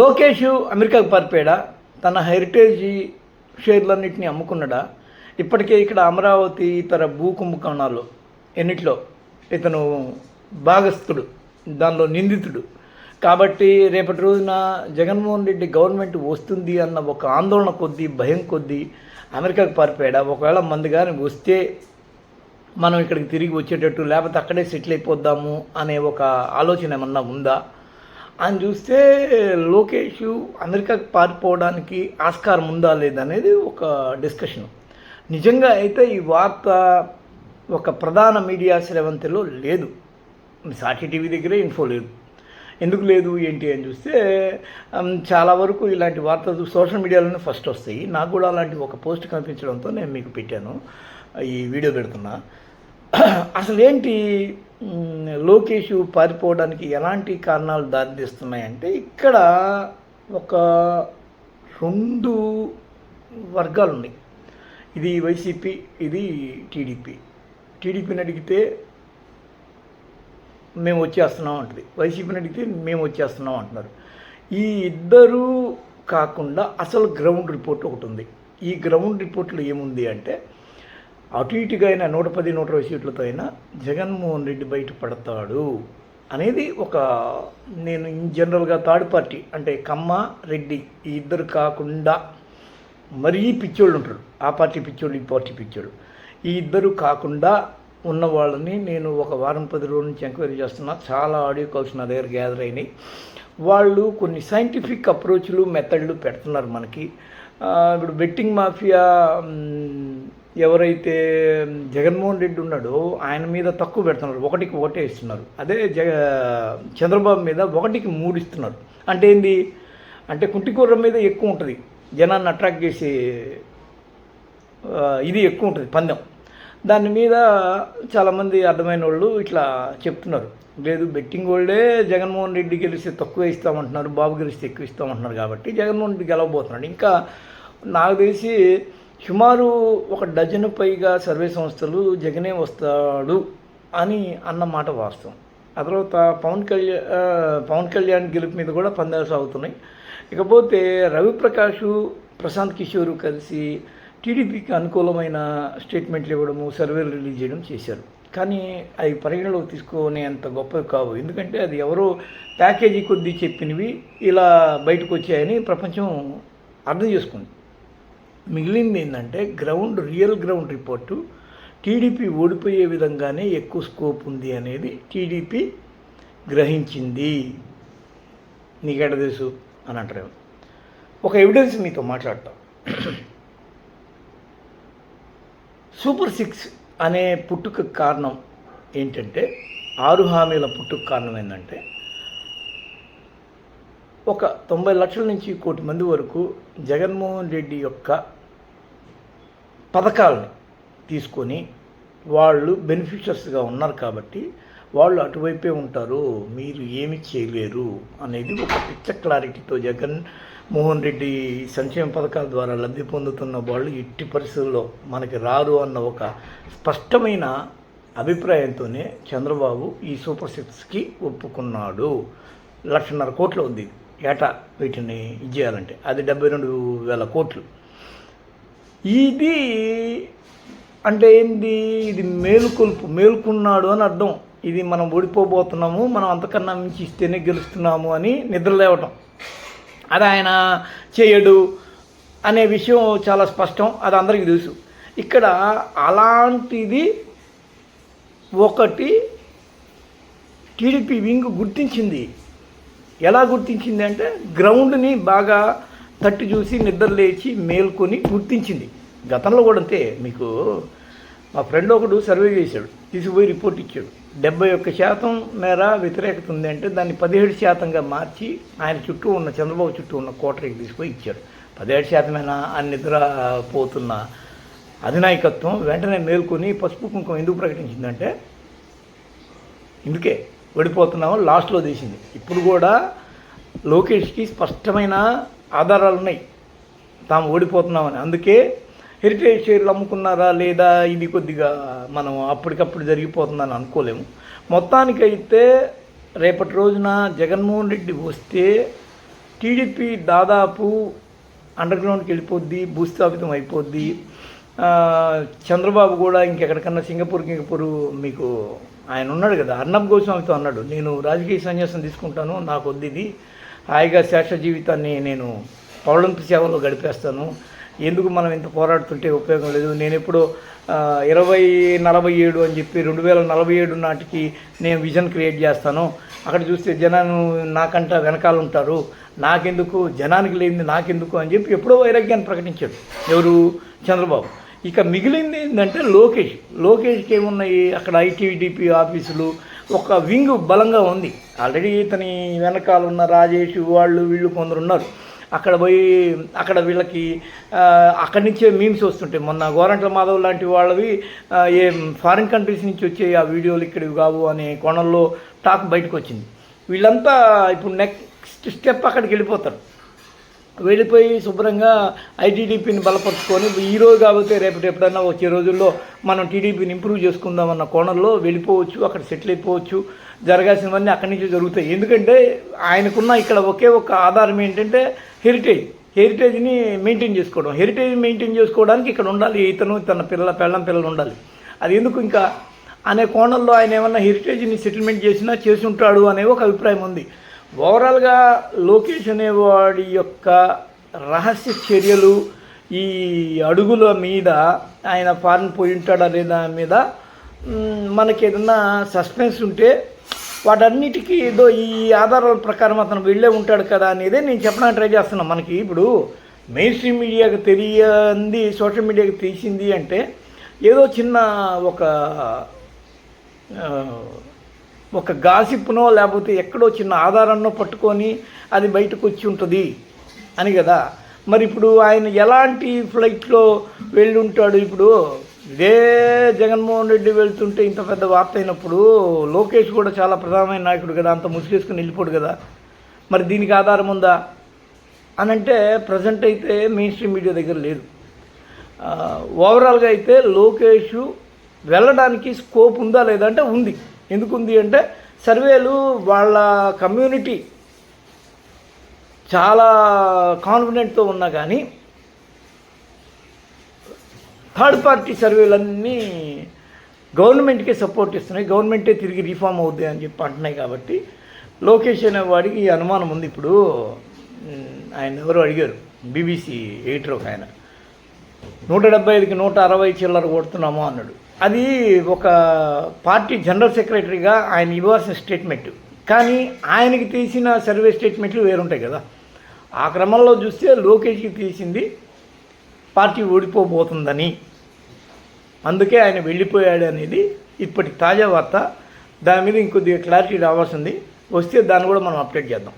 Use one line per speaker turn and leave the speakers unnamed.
లోకేష్ అమెరికాకు పారిపోయాడా? తన హెరిటేజ్ షేర్లన్నింటినీ అమ్ముకున్నాడా? ఇప్పటికే ఇక్కడ అమరావతి ఇతర భూ కుంభకోణాలు ఎన్నిట్లో? ఇతను భాగస్థుడు దానిలో నిందితుడు. కాబట్టి రేపటి రోజున జగన్మోహన్ రెడ్డి గవర్నమెంట్ వస్తుంది అన్న ఒక ఆందోళన కొద్దీ భయం కొద్దీ అమెరికాకు పారిపోయాడా? ఒకవేళ మంది కానీ వస్తే మనం ఇక్కడికి తిరిగి వచ్చేటట్టు లేకపోతే అక్కడే సెటిల్ అయిపోద్దాము అనే ఒక ఆలోచన ఏమన్నా ఉందా? అని చూస్తే లోకేష్ అమెరికాకు పారిపోవడానికి ఆస్కారం ఉందా లేదనేది ఒక డిస్కషన్. నిజంగా అయితే ఈ వార్త ఒక ప్రధాన మీడియా శ్రవంతిలో లేదు. సాక్షి టీవీ దగ్గరే ఇన్ఫో లేదు. ఎందుకు లేదు ఏంటి అని చూస్తే చాలా వరకు ఇలాంటి వార్తలు సోషల్ మీడియాలోనే ఫస్ట్ వస్తాయి. నాకు కూడా అలాంటి ఒక పోస్ట్ కనిపించడంతో నేను మీకు పెట్టాను. ఈ వీడియో పెడుతున్నా. అసలు ఏంటి లోకేష్ పారిపోవడానికి ఎలాంటి కారణాలు దారితీస్తున్నాయంటే ఇక్కడ ఒక రెండు వర్గాలు ఉన్నాయి ఇది వైసీపీ ఇది టీడీపీ. టీడీపీని అడిగితే మేము వచ్చేస్తున్నాం అంటుంది. వైసీపీని అడిగితే మేము వచ్చేస్తున్నాం అంటున్నారు. ఈ ఇద్దరు కాకుండా అసలు గ్రౌండ్ రిపోర్ట్ ఒకటి ఉంది. ఈ గ్రౌండ్ రిపోర్ట్లో ఏముంది అంటే అటు ఇటుగా అయినా నూట పది నూట ఇరవై సీట్లతో అయినా జగన్మోహన్ రెడ్డి బయటపడతాడు అనేది ఒక నేను ఇన్ జనరల్గా థర్డ్ పార్టీ అంటే కమ్మ రెడ్డి ఈ ఇద్దరు కాకుండా మరీ పిచ్చోళ్ళు ఉంటారు. ఆ పార్టీ పిచ్చోళ్ళు ఈ పార్టీ పిచ్చోళ్ళు. ఈ ఇద్దరు కాకుండా ఉన్న వాళ్ళని నేను ఒక వారం పది రోజుల నుంచి ఎంక్వైరీ చేస్తున్నా. చాలా ఆడియో కాల్స్ నా దగ్గర గ్యాదర్ అయినాయి. వాళ్ళు కొన్ని సైంటిఫిక్ అప్రోచ్లు మెథడ్లు పెడుతున్నారు మనకి. ఇప్పుడు బెట్టింగ్ మాఫియా ఎవరైతే జగన్మోహన్ రెడ్డి ఉన్నాడో ఆయన మీద తక్కువ పెడుతున్నారు. ఒకటికి ఒకటే ఇస్తున్నారు. అదే జగ చంద్రబాబు మీద ఒకటికి మూడు ఇస్తున్నారు. అంటే ఏంది? అంటే కుంటికూర మీద ఎక్కువ ఉంటుంది. జనాన్ని అట్రాక్ట్ చేసే ఇది ఎక్కువ ఉంటుంది పందెం. దాని మీద చాలామంది అర్థమైన వాళ్ళు ఇట్లా చెప్తున్నారు. లేదు బెట్టింగ్ వాళ్ళే జగన్మోహన్ రెడ్డి గెలిస్తే తక్కువ ఇస్తామంటున్నారు బాబు గెలిస్తే ఎక్కువ ఇస్తామంటున్నారు కాబట్టి జగన్మోహన్ రెడ్డి గెలవబోతున్నాడు. ఇంకా నాకు తెలిసి సుమారు ఒక డజను పైగా సర్వే సంస్థలు జగనే వస్తాడు అని అన్న మాట వాస్తవం. ఆ తర్వాత పవన్ కళ్యాణ్ పవన్ కళ్యాణ్ గెలుపు మీద కూడా పందాలు సాగుతున్నాయి. ఇకపోతే రవిప్రకాష్ ప్రశాంత్ కిషోర్ కలిసి టీడీపీకి అనుకూలమైన స్టేట్మెంట్లు ఇవ్వడము సర్వేలు రిలీజ్ చేయడం చేశారు. కానీ అవి పరిగణలోకి తీసుకునే అంత గొప్పవి కావు. ఎందుకంటే అది ఎవరో ప్యాకేజీ కొద్దీ చెప్పినవి ఇలా బయటకు వచ్చాయని ప్రపంచం అర్థం చేసుకుంది. మిగిలింది ఏంటంటే ground real ground report. TDP ఓడిపోయే విధంగానే ఎక్కువ స్కోప్ ఉంది అనేది టీడీపీ గ్రహించింది. నీకెట తెలుసు? అని అంటారు. ఒక ఎవిడెన్స్ మీతో మాట్లాడతాం. సూపర్ సిక్స్ అనే పుట్టుక కారణం ఏంటంటే ఆరు హామీల పుట్టుక కారణం ఏంటంటే ఒక తొంభై లక్షల నుంచి కోటి మంది వరకు జగన్మోహన్ రెడ్డి యొక్క పథకాలని తీసుకొని వాళ్ళు బెనిఫిషియర్స్గా ఉన్నారు కాబట్టి వాళ్ళు అటువైపే ఉంటారు. మీరు ఏమి చేయలేరు అనేది ఒక పిచ్చ క్లారిటీతో జగన్ మోహన్ రెడ్డి సంక్షేమ పథకాల ద్వారా లబ్ధి పొందుతున్న వాళ్ళు ఎట్టి పరిస్థితుల్లో మనకి రారు అన్న ఒక స్పష్టమైన అభిప్రాయంతోనే చంద్రబాబు ఈ సూపర్ సిక్స్కి ఒప్పుకున్నాడు. లక్షన్నర కోట్లు ఉంది. ఏటా వీటిని ఇచ్చేయాలంటే అది డెబ్బై రెండు వేల కోట్లు. ఇది అంటే ఏంది? ఇది మేలుకొల్పు మేలుకున్నాడు అని అర్థం. ఇది మనం ఓడిపోబోతున్నాము మనం అంతకన్నా మించి ఇస్తేనే గెలుస్తున్నాము అని నిద్ర లేవటం. అది ఆయన చేయడు అనే విషయం చాలా స్పష్టం అది అందరికీ తెలుసు. ఇక్కడ అలాంటిది ఒకటి టీడీపీ వింగ్ గుర్తించింది. ఎలా గుర్తించింది అంటే గ్రౌండ్ని బాగా తట్టి చూసి నిద్ర లేచి మేల్కొని గుర్తించింది. గతంలో కూడా అంతే. మీకు మా ఫ్రెండ్ ఒకడు సర్వే చేశాడు. తీసుకుపోయి రిపోర్ట్ ఇచ్చాడు. డెబ్బై ఒక్క శాతం మేర వ్యతిరేకత ఉంది అంటే దాన్ని పదిహేడు శాతంగా మార్చి ఆయన చుట్టూ ఉన్న చంద్రబాబు చుట్టూ ఉన్న కోటరీకి తీసుకుపోయి ఇచ్చాడు. పదిహేడు శాతమేనా అని నిద్ర పోతున్న అధినాయకత్వం వెంటనే మేల్కొని పసుపు కుంకుమ ఎందుకు ప్రకటించిందంటే ఇందుకే. ఓడిపోతున్నాము లాస్ట్లో తీసింది. ఇప్పుడు కూడా లోకేష్కి స్పష్టమైన ఆధారాలు ఉన్నాయి. తాము ఓడిపోతున్నామని. అందుకే హెరిటేజ్ షేర్లు అమ్ముకున్నారా లేదా ఇది కొద్దిగా మనం అప్పటికప్పుడు జరిగిపోతుందని అనుకోలేము. మొత్తానికైతే రేపటి రోజున జగన్మోహన్ రెడ్డి వస్తే టీడీపీ దాదాపు అండర్ గ్రౌండ్కి వెళ్ళిపోద్ది భూస్థాపితం అయిపోద్ది. చంద్రబాబు కూడా ఇంకెక్కడికన్నా సింగపూర్ కింగపూర్ మీకు ఆయన ఉన్నాడు కదా అర్ణబ్ గోస్వామితో అన్నాడు నేను రాజకీయ సన్యాసం తీసుకుంటాను నాకు వద్ది హాయిగా శేష జీవితాన్ని నేను పౌళంపు సేవలో గడిపేస్తాను. ఎందుకు మనం ఇంత పోరాడుతుంటే ఉపయోగం లేదు. నేను ఎప్పుడో ఇరవై నలభై ఏడు అని చెప్పి రెండు వేల నలభై ఏడు నాటికి నేను విజన్ క్రియేట్ చేస్తాను. అక్కడ చూస్తే జనాన్ని నాకంట వెనకాల ఉంటారు. నాకెందుకు? జనానికి లేనిది నాకెందుకు? అని చెప్పి ఎప్పుడో వైరాగ్యాన్ని ప్రకటించాడు. ఎవరు? చంద్రబాబు. ఇక మిగిలింది ఏంటంటే లోకేష్. లోకేష్కి ఏమున్నాయి? అక్కడ ఐటీడీపీ ఆఫీసులు. ఒక వింగ్ బలంగా ఉంది. ఆల్రెడీ ఇతని వెనకాల ఉన్న రాజేష్ వాళ్ళు వీళ్ళు కొందరు ఉన్నారు. అక్కడ పోయి అక్కడ వీళ్ళకి అక్కడి నుంచే మీమ్స్ వస్తుంటాయి మొన్న గోరంట్ల మాధవ్ లాంటి వాళ్ళవి ఏ ఫారిన్ కంట్రీస్ నుంచి వచ్చే ఆ వీడియోలు ఇక్కడివి కావు అనే కోణంలో టాక్ బయటకు వచ్చింది వీళ్ళంతా ఇప్పుడు నెక్స్ట్ స్టెప్ అక్కడికి వెళ్ళిపోతారు. వెళ్ళిపోయి శుభ్రంగా ఐటీడీపీని బలపరుచుకొని ఈరోజు కాబట్టి కాకపోతే రేపటి ఎప్పుడైనా వచ్చే రోజుల్లో మనం టీడీపీని ఇంప్రూవ్ చేసుకుందాం అన్న కోణంలో వెళ్ళిపోవచ్చు అక్కడ సెటిల్ అయిపోవచ్చు. జరగాల్సినవన్నీ అక్కడి నుంచి జరుగుతాయి. ఎందుకంటే ఆయనకున్న ఇక్కడ ఒకే ఒక ఆధారం ఏంటంటే హెరిటేజ్ హెరిటేజ్ని మెయింటైన్ చేసుకోవడం. హెరిటేజ్ మెయింటైన్ చేసుకోవడానికి ఇక్కడ ఉండాలి ఇతను తన పిల్లల పెళ్ళం పిల్లలు ఉండాలి. అది ఎందుకు ఇంకా? అనే కోణంలో ఆయన ఏమన్నా హెరిటేజ్ని సెటిల్మెంట్ చేసినా చేసి ఉంటాడు అనే ఒక అభిప్రాయం ఉంది. ఓవరాల్గా లోకేష్ అనేవాడి యొక్క రహస్య చర్యలు ఈ అడుగుల మీద ఆయన ఫారెన్ పోయి ఉంటాడా లేదా మీద మనకి ఏదన్నా సస్పెన్స్ ఉంటే వాటన్నిటికీ ఏదో ఈ ఆధారాల ప్రకారం అతను వెళ్ళే ఉంటాడు కదా అనేదే నేను చెప్పడానికి ట్రై చేస్తున్నాను మనకి ఇప్పుడు మెయిన్ స్ట్రీమ్ మీడియాకి తెలియంది సోషల్ మీడియాకి తెలిసింది అంటే ఏదో చిన్న ఒక ఒక గాసిప్నో లేకపోతే ఎక్కడో చిన్న ఆధారాన్నో పట్టుకొని అది బయటకు వచ్చి ఉంటుంది అని కదా. మరి ఇప్పుడు ఆయన ఎలాంటి ఫ్లైట్లో వెళ్ళి ఉంటాడు? ఇప్పుడు ఇదే జగన్మోహన్ రెడ్డి వెళ్తుంటే ఇంత పెద్ద వార్త అయినప్పుడు లోకేష్ కూడా చాలా ప్రధానమైన నాయకుడు కదా అంత ముసుగేసుకుని వెళ్ళిపోడు కదా. మరి దీనికి ఆధారం ఉందా? అని అంటే ప్రజెంట్ అయితే మెయిన్ స్ట్రీమ్ మీడియా దగ్గర లేదు. ఓవరాల్గా అయితే లోకేష్ వెళ్ళడానికి స్కోప్ ఉందా లేదా అంటే ఉంది. ఎందుకుంది అంటే సర్వేలు వాళ్ళ కమ్యూనిటీ చాలా కాన్ఫిడెంట్తో ఉన్నా కానీ థర్డ్ పార్టీ సర్వేలన్నీ గవర్నమెంట్కే సపోర్ట్ ఇస్తున్నాయి. గవర్నమెంటే తిరిగి రిఫార్మ్ అవుద్ది అని చెప్పి అంటున్నాయి కాబట్టి లోకేష్ అనే వాడికి ఈ అనుమానం ఉంది. ఇప్పుడు ఆయన ఎవరు అడిగారు. బీబీసీ ఎయిటర్ ఒక ఆయన. నూట డెబ్బై ఐదుకి నూట అరవై చిల్లర కొడుతున్నామో అన్నాడు. అది ఒక పార్టీ జనరల్ సెక్రటరీగా ఆయన ఇవ్వాల్సిన స్టేట్మెంట్. కానీ ఆయనకి తీసిన సర్వే స్టేట్మెంట్లు వేరుంటాయి కదా. ఆ క్రమంలో చూస్తే లోకేష్కి తీసింది పార్టీ ఓడిపోబోతుందని. అందుకే ఆయన వెళ్ళిపోయాడు అనేది ఇప్పటి తాజా వార్త. దాని మీద ఇంకొద్దిగా క్లారిటీ రావాల్సింది. వస్తే దాన్ని కూడా మనం అప్డేట్ చేద్దాం.